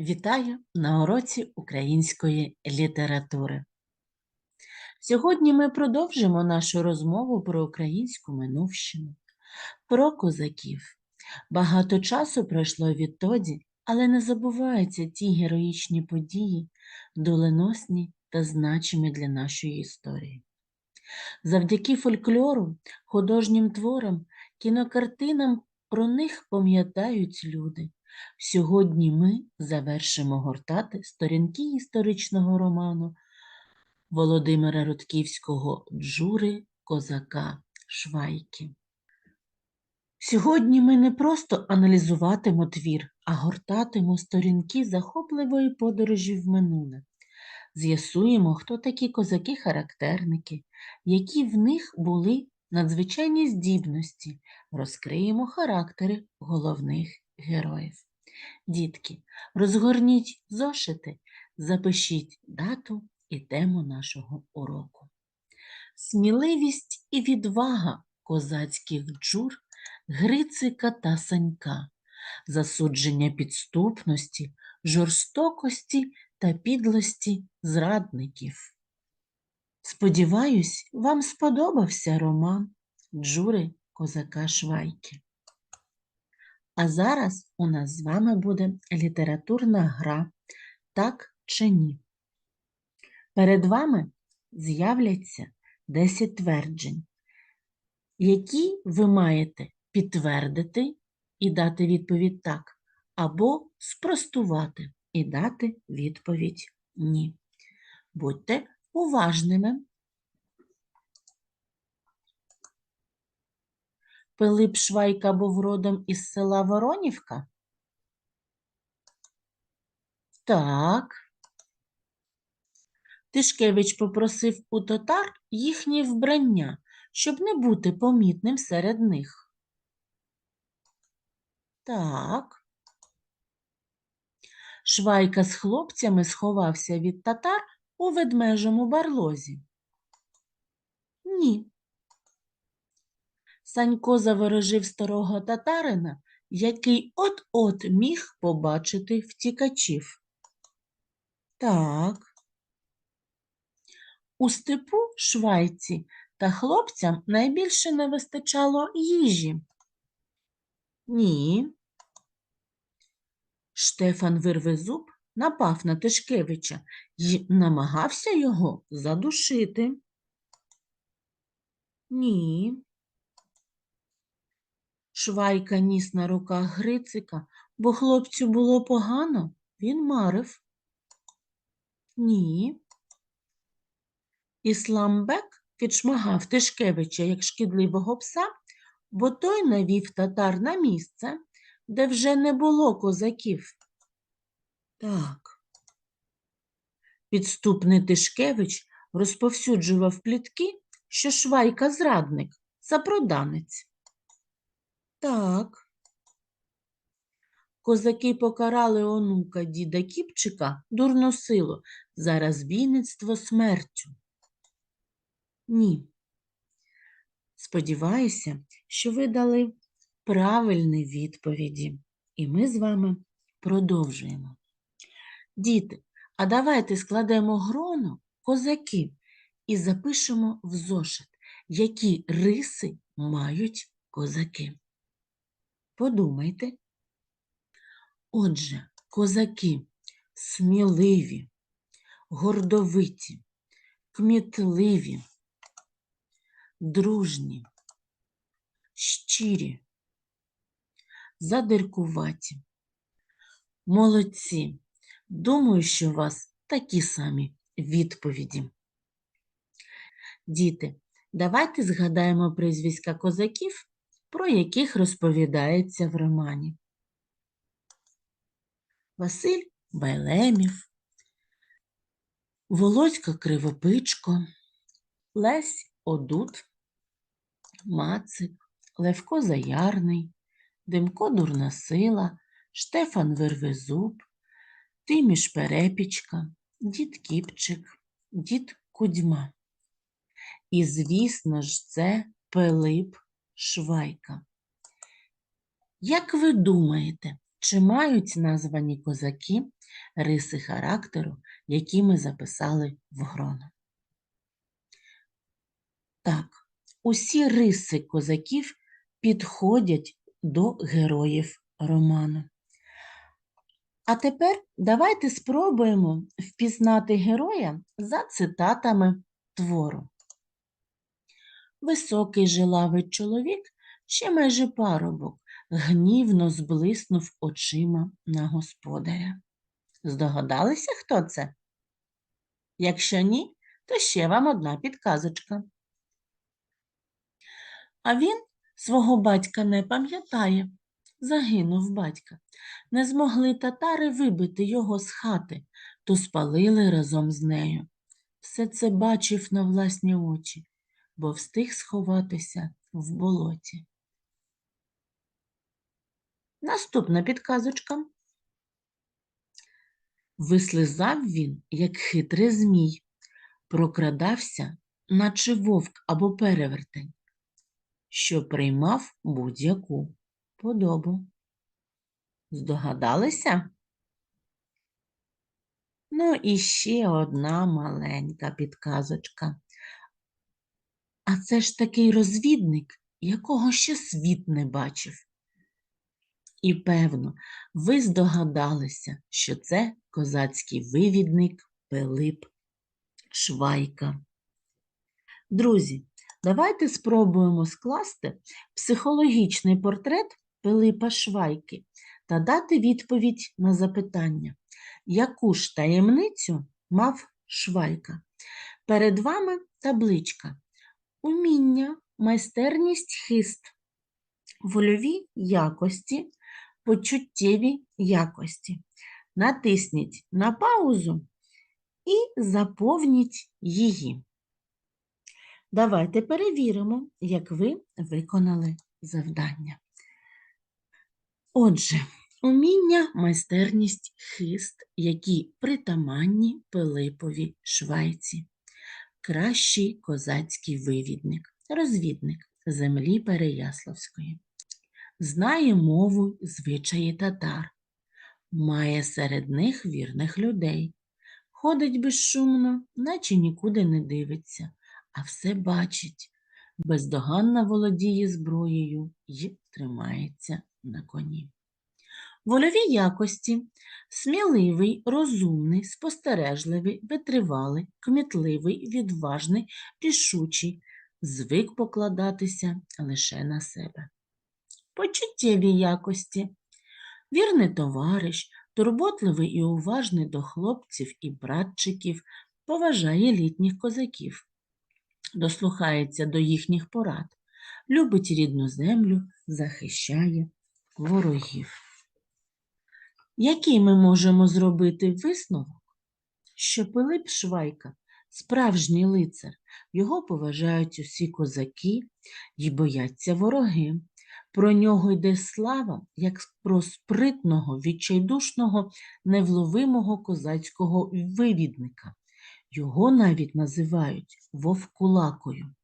Вітаю на уроці української літератури. Сьогодні ми продовжимо нашу розмову про українську минувщину, про козаків. Багато часу пройшло відтоді, але не забуваються ті героїчні події, доленосні та значимі для нашої історії. Завдяки фольклору, художнім творам, кінокартинам про них пам'ятають люди. Сьогодні ми завершимо гортати сторінки історичного роману Володимира Рудківського Джури Козака Швайки. Сьогодні ми не просто аналізуватимо твір, а гортатимо сторінки захопливої подорожі в минуле. З'ясуємо, хто такі козаки-характерники, які в них були надзвичайні здібності, розкриємо характери головних героїв. Дітки, розгорніть зошити, запишіть дату і тему нашого уроку. Сміливість і відвага козацьких джур, Грицика та Санька, засудження підступності, жорстокості та підлості зрадників. Сподіваюсь, вам сподобався роман Джури Козака Швайки. А зараз у нас з вами буде літературна гра Так чи ні. Перед вами з'являться 10 тверджень, які ви маєте підтвердити і дати відповідь так, або спростувати і дати відповідь ні. Будьте уважними. Пилип Швайка був родом із села Воронівка? Так. Тишкевич попросив у татар їхнє вбрання, щоб не бути помітним серед них. Так. Швайка з хлопцями сховався від татар у ведмежому барлозі. Ні. Санько заворожив старого татарина, який от-от міг побачити втікачів. Так. У степу швайці та хлопцям найбільше не вистачало їжі. Ні. Штефан Вирвезуб напав на Тишкевича і намагався його задушити. Ні. Швайка ніс на руках Грицика, бо хлопцю було погано, він марив. Ні. Ісламбек відшмагав Тишкевича як шкідливого пса, бо той навів татар на місце, де вже не було козаків. Так. Підступний Тишкевич розповсюджував плітки, що Швайка зрадник, запроданець. Так. Козаки покарали онука діда Кіпчика дурносилу за розбійництво смертю. Ні. Сподіваюся, що ви дали правильні відповіді, і ми з вами продовжуємо. Діти, а давайте складемо грону козаки і запишемо в зошит, які риси мають козаки. Подумайте. Отже, козаки сміливі, гордовиті, кмітливі, дружні, щирі, задиркуваті. Молодці. Думаю, що у вас такі самі відповіді. Діти, давайте згадаємо прізвиська козаків, про яких розповідається в романі. Василь Байлемів, Володька Кривопичко, Лесь Одут, Мацик, Левко Заярний, Демко Дурнасила, Штефан Вервезуб, Тиміш Перепічка, дід Кіпчик, дід Кудьма. І, звісно ж, це Пилип Швайка. Як ви думаєте, Чи мають названі козаки риси характеру, які ми записали в гроно? Так, усі риси козаків підходять до героїв роману. А тепер давайте спробуємо впізнати героя за цитатами твору. Високий жилавий чоловік, ще майже парубок, гнівно зблиснув очима на господаря. Здогадалися, хто це? Якщо ні, то ще вам одна підказочка. А він свого батька не пам'ятає. Загинув батька. Не змогли татари вибити його з хати, то спалили разом з нею. Все це бачив на власні очі, бо встиг сховатися в болоті. Наступна підказочка. Вислизав він, як хитрий змій, прокрадався, наче вовк або перевертень, що приймав будь-яку подобу. Здогадалися? Ну і ще одна маленька підказочка. А це ж такий розвідник, якого ще світ не бачив. І, певно, ви здогадалися, що це козацький вивідник Пилип Швайка. Друзі, давайте спробуємо скласти психологічний портрет Пилипа Швайки та дати відповідь на запитання, яку ж таємницю мав Швайка. Перед вами табличка. Уміння, майстерність хист, вольові якості, почуттєві якості. Натисніть на паузу і заповніть її. Давайте перевіримо, як ви виконали завдання. Отже, уміння, майстерність, хист, які притаманні Пилипові Швайці. Кращий козацький вивідник, розвідник землі Переяславської. Знає мову звичаї татар, має серед них вірних людей, ходить безшумно, наче нікуди не дивиться, а все бачить, бездоганно володіє зброєю і тримається на коні. Вольові якості сміливий, розумний, спостережливий, витривалий, кмітливий, відважний, рішучий, звик покладатися лише на себе. Почуттєві якості вірний товариш, турботливий і уважний до хлопців і братчиків, поважає літніх козаків, дослухається до їхніх порад, любить рідну землю, захищає ворогів. Який ми можемо зробити висновок, що Пилип Швайка справжній лицар, його поважають усі козаки і бояться вороги. Про нього йде слава, як про спритного, відчайдушного, невловимого козацького вивідника. Його навіть називають вовкулакою.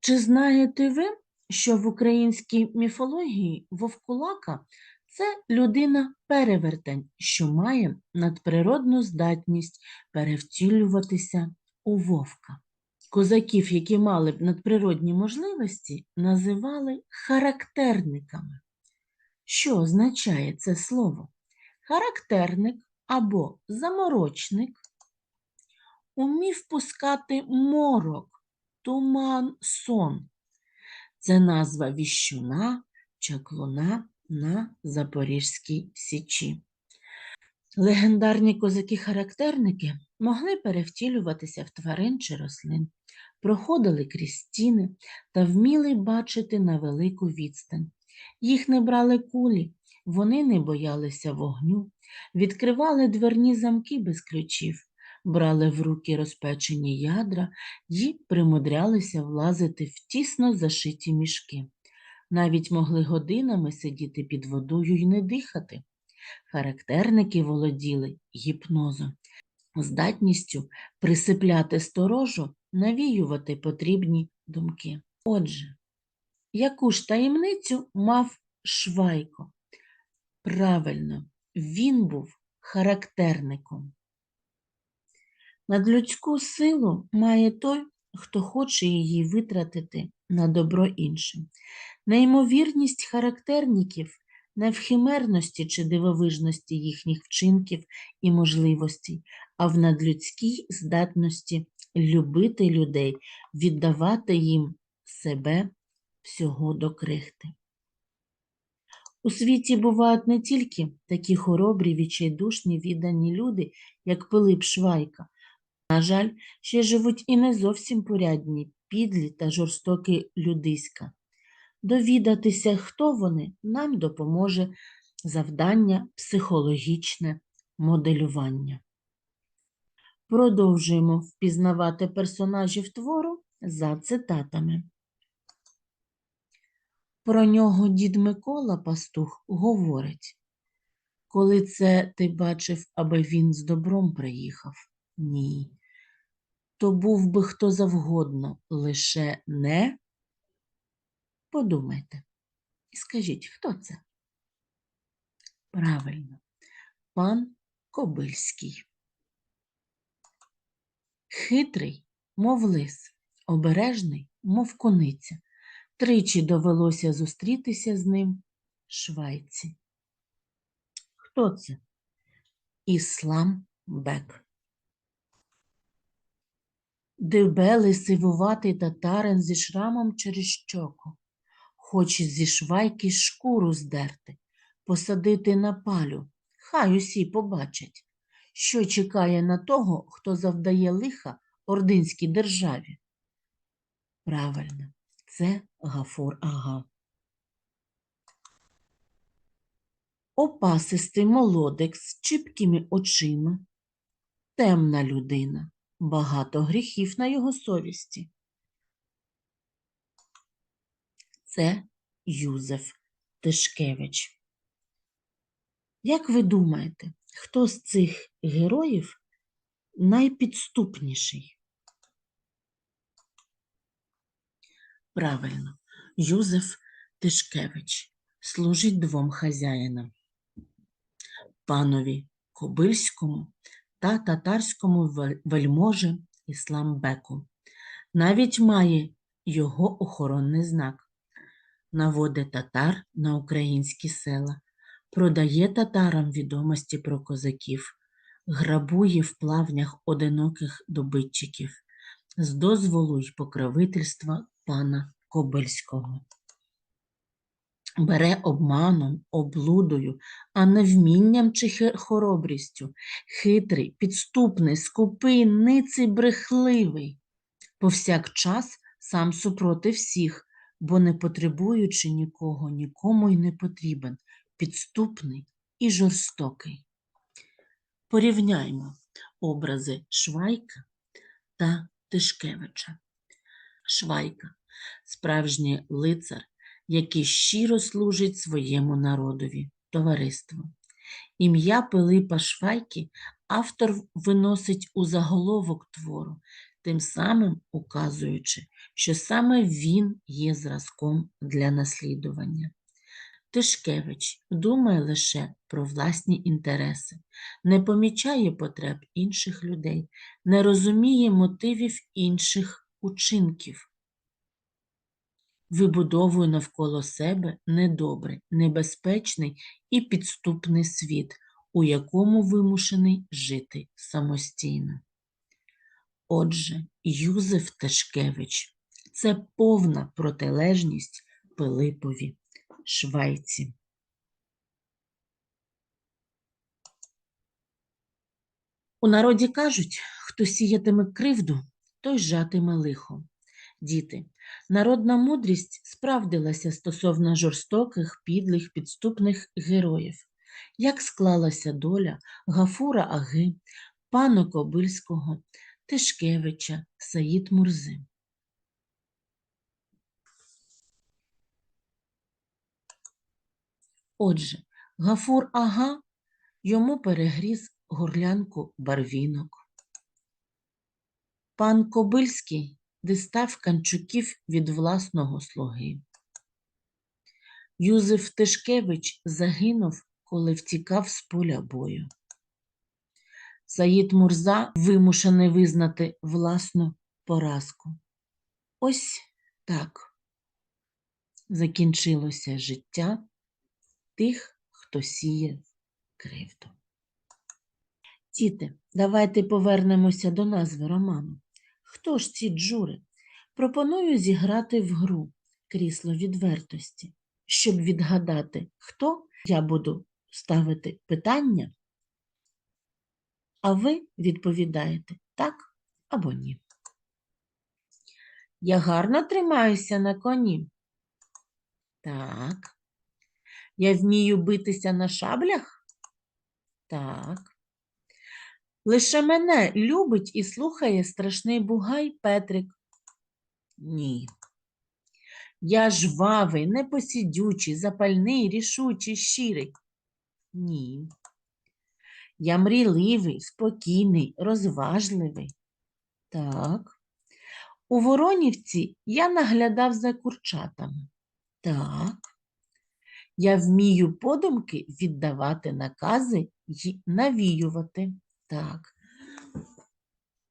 Чи знаєте ви, що в українській міфології вовкулака це людина-перевертень, що має надприродну здатність перевтілюватися у вовка? Козаків, які мали б надприродні можливості, називали характерниками. Що означає це слово? Характерник або заморочник умів пускати морок, туман, сон. Це назва віщуна, чаклуна на Запорізькій Січі. Легендарні козаки-характерники могли перевтілюватися в тварин чи рослин, проходили крізь стіни та вміли бачити на велику відстань. Їх не брали кулі, вони не боялися вогню, відкривали дверні замки без ключів, брали в руки розпечені ядра і примудрялися влазити в тісно зашиті мішки. Навіть могли годинами сидіти під водою й не дихати. Характерники володіли гіпнозом, здатністю присипляти сторожу, навіювати потрібні думки. Отже, Яку ж таємницю мав Швайко? Правильно, він був характерником. Надлюдську силу має той, хто хоче її витратити на добро іншим. Неймовірність характерників не в химерності чи дивовижності їхніх вчинків і можливостей, а в надлюдській здатності любити людей, віддавати їм себе всього до крихти. У світі бувають не тільки такі хоробрі, відчайдушні, віддані люди, як Пилип Швайка. На жаль, ще живуть і не зовсім порядні, підлі та жорстокі людиська. Довідатися, хто вони, нам допоможе завдання психологічне моделювання. Продовжуємо впізнавати персонажів твору за цитатами. Про нього дід Микола Пастух говорить, коли це ти бачив, аби він з добром приїхав? Ні. То був би хто завгодно, лише не. Подумайте і скажіть, хто це? Правильно, пан Кобильський. Хитрий, мов лис, обережний, мов кониця. Тричі довелося зустрітися з ним швайці. Хто це? Іслам Бек. Дебелий сивуватий татарин зі шрамом через щоку. Хоче зі швайки шкуру здерти, посадити на палю. Хай усі побачать, що чекає на того, хто завдає лиха ординській державі. Правильно, це Гафур Ага. Опасистий молодик з чіпкими очима, темна людина, багато гріхів на його совісті. Це Юзеф Тишкевич. Як ви думаєте, хто з цих героїв найпідступніший? Правильно, Юзеф Тишкевич служить двом хазяїнам панові Кобильському та татарському ве- вельможі Ісламбеку. Навіть має його охоронний знак. Наводить татар на українські села, продає татарам відомості про козаків, грабує в плавнях одиноких добитчиків з дозволу й покровительства пана Кобильського. Бере обманом, облудою, а не вмінням чи хоробрістю. Хитрий, підступний, скупий, ниций, брехливий. Повсякчас сам супроти всіх, бо не потребуючи нікого, нікому й не потрібен, підступний і жорстокий. Порівняймо образи Швайка та Тишкевича. Швайка справжній лицар, який щиро служить своєму народові, товариству. Ім'я Пилипа Швайки автор виносить у заголовок твору, тим самим указуючи, що саме він є зразком для наслідування. Тишкевич думає лише про власні інтереси, не помічає потреб інших людей, не розуміє мотивів інших учинків вибудовує навколо себе недобрий, небезпечний і підступний світ, у якому вимушений жити самостійно. Отже, Юзеф Ташкевич – це повна протилежність Пилипові Швайці. У народі кажуть, хто сіятиме кривду, той жатиме лихо. Діти, народна мудрість справдилася стосовно жорстоких, підлих, підступних героїв. Як склалася доля Гафура Аги, пана Кобильського, Тишкевича, Саїд Мурзи. Отже, Гафур Ага йому перегріз горлянку барвінок. Пан Кобильський дістав канчуків від власного слуги. Юзеф Тишкевич загинув, коли втікав з поля бою. Саїд Мурза вимушений визнати власну поразку. Ось так закінчилося життя тих, хто сіє кривду. Діти, давайте повернемося до назви роману. Хто ж ці джури? Пропоную зіграти в гру крісло відвертості. Щоб відгадати, хто, я буду ставити питання, а ви відповідаєте так або ні. Я гарно тримаюся на коні. Так. Я вмію битися на шаблях? Так. Лише мене любить і слухає страшний бугай Петрик. Ні. Я жвавий, непосідючий, запальний, рішучий, щирий. Ні. Я мрійливий, спокійний, розважливий. Так. У Воронівці я наглядав за курчатами. Так. Я вмію подумки віддавати накази й навіювати. Так.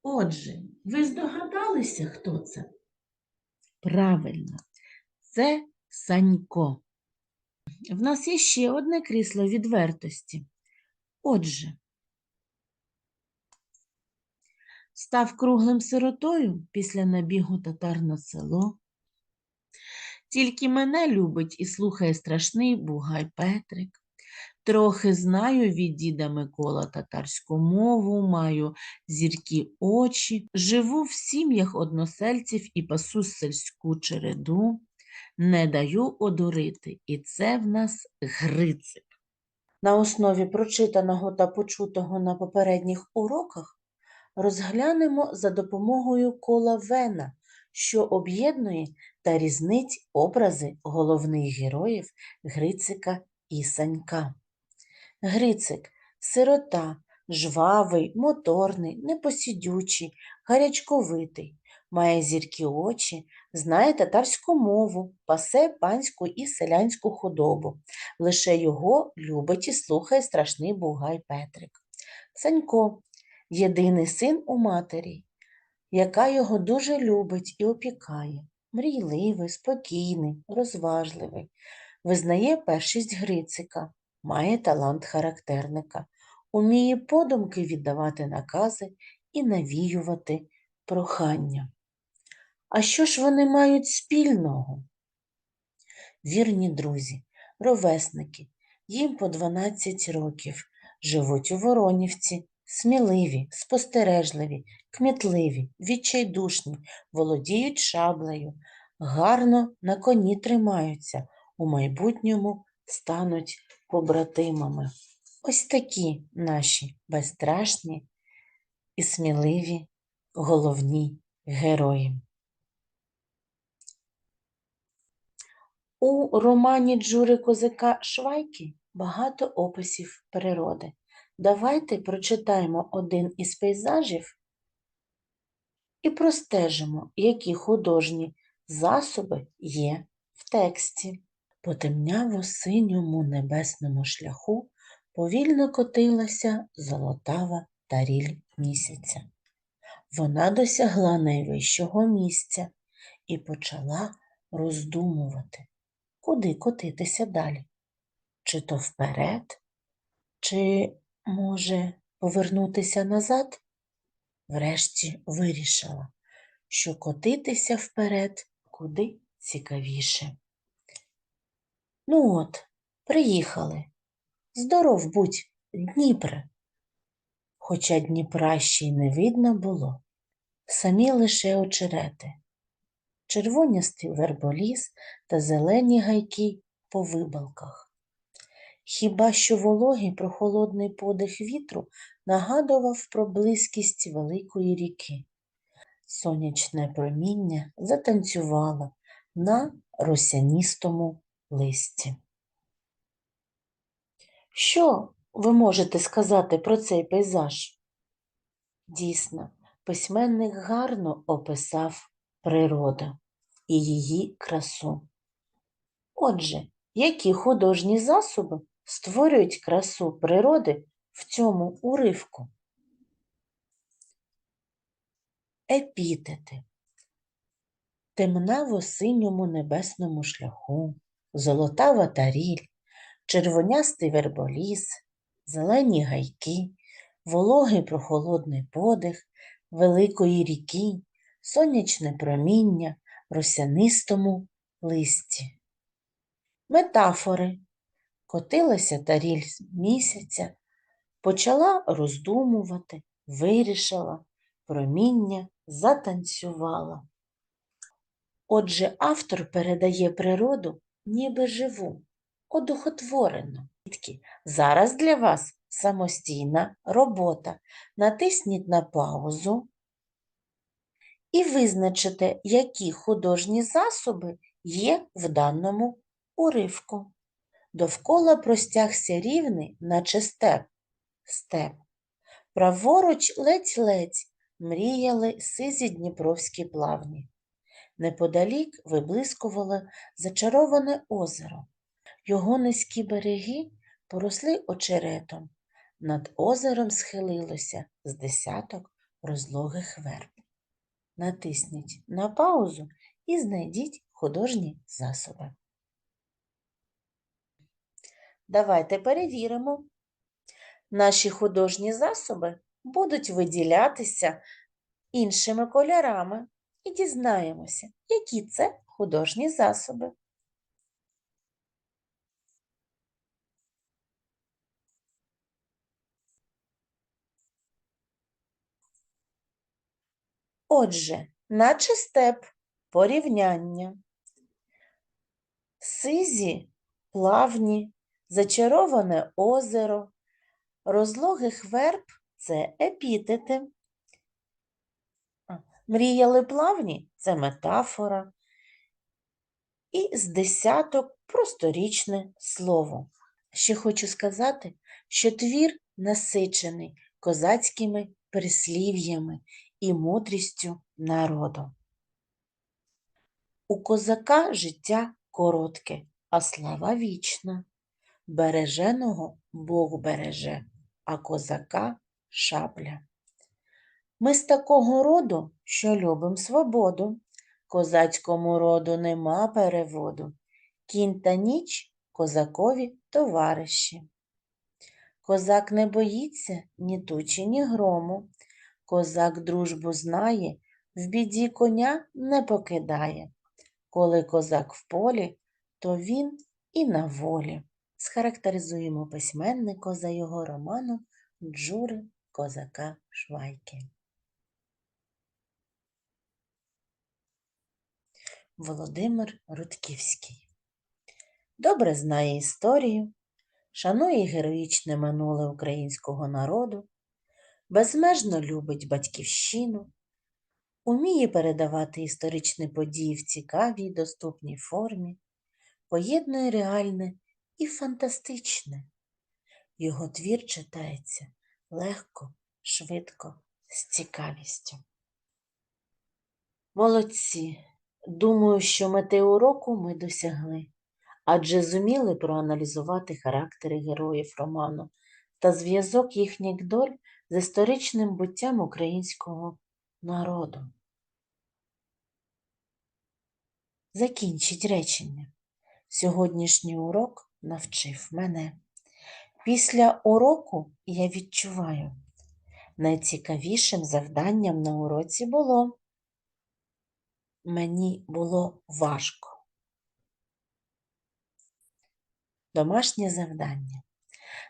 Отже, ви здогадалися, хто це? Правильно, це Санько. В нас є ще одне крісло відвертості. Отже, став круглим сиротою після набігу татар на село. Тільки мене любить і слухає страшний бугай Петрик. Трохи знаю від діда Микола татарську мову, маю зіркі очі, живу в сім'ях односельців і пасу сельську череду, не даю одурити, і це в нас Грицик. На основі прочитаного та почутого на попередніх уроках розглянемо за допомогою кола Вена, що об'єднує та різнить образи головних героїв Грицика і Санька. Грицик сирота, жвавий, моторний, непосідючий, гарячковитий, має зіркі очі, знає татарську мову, пасе панську і селянську худобу. Лише його любить і слухає страшний бугай Петрик. Санько єдиний син у матері, яка його дуже любить і опікає. Мрійливий, спокійний, розважливий, визнає першість Грицика, має талант характерника, уміє подумки віддавати накази і навіювати прохання. А що ж вони мають спільного? Вірні друзі, ровесники, їм по 12 років, живуть у Воронівці, сміливі, спостережливі, кмітливі, відчайдушні, володіють шаблею, гарно на коні тримаються, у майбутньому стануть побратимами. Ось такі наші безстрашні і сміливі головні герої. У романі Джури Козака Швайки багато описів природи. Давайте прочитаємо один із пейзажів і простежимо, які художні засоби є в тексті. По темняво-синьому небесному шляху повільно котилася золотава таріль місяця. Вона досягла найвищого місця і почала роздумувати, куди котитися далі. Чи то вперед, чи, може, повернутися назад? Врешті вирішила, що котитися вперед куди цікавіше. Ну от, приїхали. Здоров будь, Дніпре. Хоча Дніпра ще й не видно було, самі лише очерети, червонястий верболіс та зелені гайки по вибалках. Хіба що вологий прохолодний подих вітру нагадував про близькість великої ріки. Сонячне проміння затанцювало на росяністому листі. Що ви можете сказати про цей пейзаж? Дійсно, письменник гарно описав природу і її красу. Отже, Які художні засоби створюють красу природи в цьому уривку? Епітети. Темна в осинньому небесному шляху, золотава таріль, червонястий верболіс, зелені гайки, вологий прохолодний подих великої ріки, сонячне проміння в росянистому листі. Метафори. Котилася таріль місяця, почала роздумувати, вирішила, проміння затанцювала. Отже, автор передає природу ніби живу, одухотворену. Дітки, Зараз для вас самостійна робота. Натисніть на паузу і визначите, які художні засоби є в даному уривку. Довкола простягся рівний, наче степ, степ. Праворуч ледь-ледь мріяли сизі дніпровські плавні. Неподалік виблискувало зачароване озеро. Його низькі береги поросли очеретом. Над озером схилилося з десяток розлогих верб. Натисніть на паузу і знайдіть художні засоби. Давайте перевіримо. Наші художні засоби будуть виділятися іншими кольорами і дізнаємося, які це художні засоби. Отже, наче степ порівняння. Сизі плавні, зачароване озеро, розлогих верб це епітети. Мріяли плавні це метафора. І з десяток просторічне слово. Ще хочу сказати, що твір насичений козацькими прислів'ями і мудрістю народу. У козака життя коротке, а слава вічна. Береженого Бог береже, а козака шапля. Ми з такого роду, що любим свободу, козацькому роду нема переводу. Кінь та ніч козакові товариші. Козак не боїться ні тучі, ні грому. Козак дружбу знає, в біді коня не покидає. Коли козак в полі, то він і на волі. Схарактеризуємо письменника за його романом Джури козака Швайки. Володимир Рудківський добре знає історію, шанує героїчне минуле українського народу, безмежно любить батьківщину, уміє передавати історичні події в цікавій доступній формі, поєднує реальне і фантастичне. Його твір читається легко, швидко, з цікавістю. Молодці! Думаю, що мети уроку ми досягли, адже зуміли проаналізувати характери героїв роману та зв'язок їхніх доль з історичним буттям українського народу. Закінчіть речення. Сьогоднішній урок навчив мене. Після уроку я відчуваю, найцікавішим завданням на уроці було мені було важко. Домашнє завдання.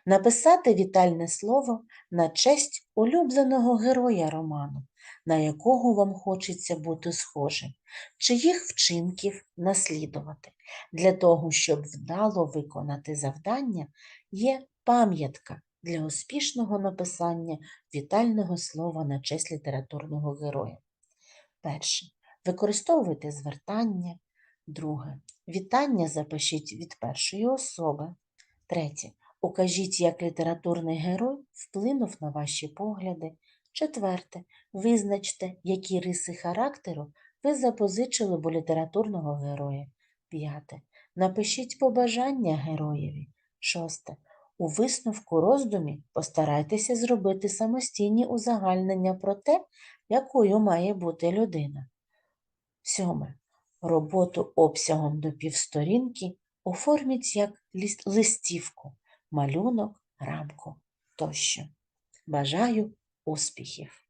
Написати вітальне слово на честь улюбленого героя роману, на якого вам хочеться бути схожим, чиїх вчинків наслідувати. Для того, щоб вдало виконати завдання, є пам'ятка для успішного написання вітального слова на честь літературного героя. Перше. Використовуйте звертання. Друге. Вітання запишіть від першої особи. Третє. Укажіть, як літературний герой вплинув на ваші погляди. Четверте. Визначте, які риси характеру ви запозичили у літературного героя. П'яте. Напишіть побажання героєві. Шосте. У висновку роздумі постарайтеся зробити самостійні узагальнення про те, якою має бути людина. Сьоме. Роботу обсягом до півсторінки оформіть як листівку, малюнок, рамку тощо. Бажаю успіхів!